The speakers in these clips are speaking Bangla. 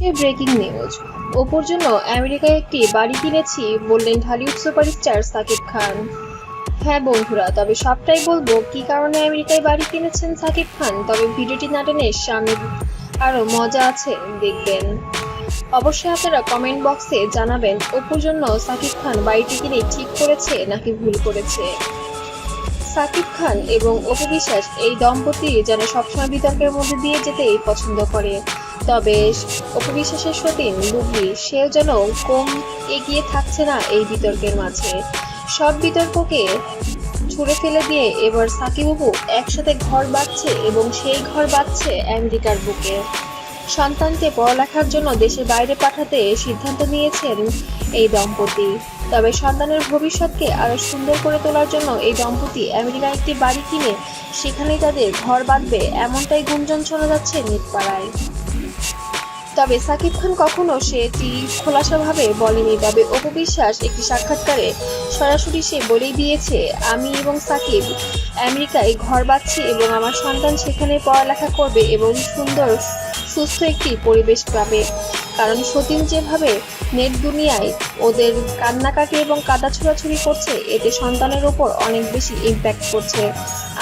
ব্রেকিং নিউজ ওপোর জন্য আমেরিকায় একটি বাড়ি কিনেছি, বললেন ঢালিউড সুপারস্টার সাকিব খান। হ্যাঁ বন্ধুরা, তবে সবটাই বলব, কি কারণে আমেরিকায় বাড়ি কিনেছেন সাকিব খান? তবে ভিডিওটি না টেনে সামনে আরও মজা আছে, দেখবেন। অবশ্যই আপনারা কমেন্ট বক্সে জানাবেন, ওপোর জন্য সাকিব খান বাড়িটি কিনে ঠিক করেছে নাকি ভুল করেছে। সাকিব খান এবং অপু বিশ্বাস এই দম্পতি যেন সবসময় বিতর্কের মধ্যে দিয়ে যেতেই পছন্দ করে। তবে অপু বিশ্বাসের সতীন বুবলি সেও যেন কম এগিয়ে থাকছে না এই বিতর্কের মাঝে। সব বিতর্ককে ছুঁড়ে ফেলে দিয়ে এবার সাকিব একসাথে ঘর বাঁধছে এবং সেই ঘর বাঁধছে আমেরিকার বুকে। সন্তানকে পড়ালেখার জন্য দেশের বাইরে পাঠাতে সিদ্ধান্ত নিয়েছেন এই দম্পতি। তবে সন্তানের ভবিষ্যৎকে আরও সুন্দর করে তোলার জন্য এই দম্পতি আমেরিকায় একটি বাড়ি কিনে সেখানেই তাদের ঘর বাঁধবে এমনটাই গুঞ্জন শোনা যাচ্ছে নিতপাড়ায় তবে সাকিব খান কখনো সেটি খোলাসাভাবে বলেনি, তবে অপু বিশ্বাস একটি সাক্ষাৎকারে সরাসরি সে বলেই দিয়েছে, আমি এবং সাকিব আমেরিকায় ঘর বাঁধছি এবং আমার সন্তান সেখানে পড়ালেখা করবে এবং সুন্দর সুস্থ একটি পরিবেশ পাবে। কারণ সতীন যেভাবে নেট দুনিয়ায় ওদের কান্নাকাটি এবং কাদা ছোড়াছুড়ি করছে, এতে সন্তানের ওপর অনেক বেশি ইম্প্যাক্ট করছে।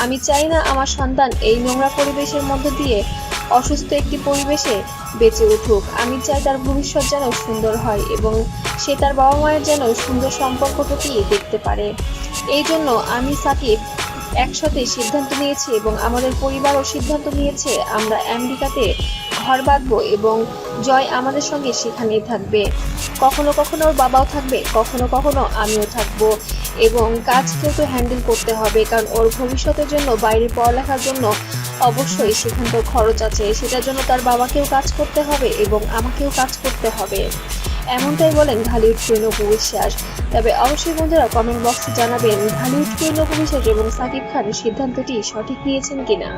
আমি চাই না আমার সন্তান এই নোংরা পরিবেশের মধ্য দিয়ে অসুস্থ একটি পরিবেশে বেঁচে উঠুক। আমি চাই তার ভবিষ্যৎ যেন সুন্দর হয় এবং সে তার বাবা মায়ের যেন সুন্দর সম্পর্কটুকুই দেখতে পারে। এই জন্য আমি সাকিব একসাথে সিদ্ধান্ত নিয়েছি এবং আমাদের পরিবারও সিদ্ধান্ত নিয়েছে, আমরা আমেরিকাতে ঘর বাঁধবো এবং জয় আমাদের সঙ্গে সেখানেই থাকবে। কখনো কখনো ওর বাবাও থাকবে, কখনো কখনো আমিও থাকব এবং কাজকেও তো হ্যান্ডেল করতে হবে, কারণ ওর ভবিষ্যতের জন্য, বাইরে পড়ালেখার জন্য অবশ্যই সেখানকার খরচ আছে। সেটার জন্য তার বাবাকেও কাজ করতে হবে এবং আমাকেও কাজ করতে হবে। এমনটাই বলেন ঢালিউড অপু বিশ্বাস তবে অবশ্যই বন্ধুরা কমেন্ট বক্সে জানাবেন ঢালিউড অপু বিশ্বাস এবং সাকিব খান সিদ্ধান্তটি সঠিক নিয়েছেন কিনা।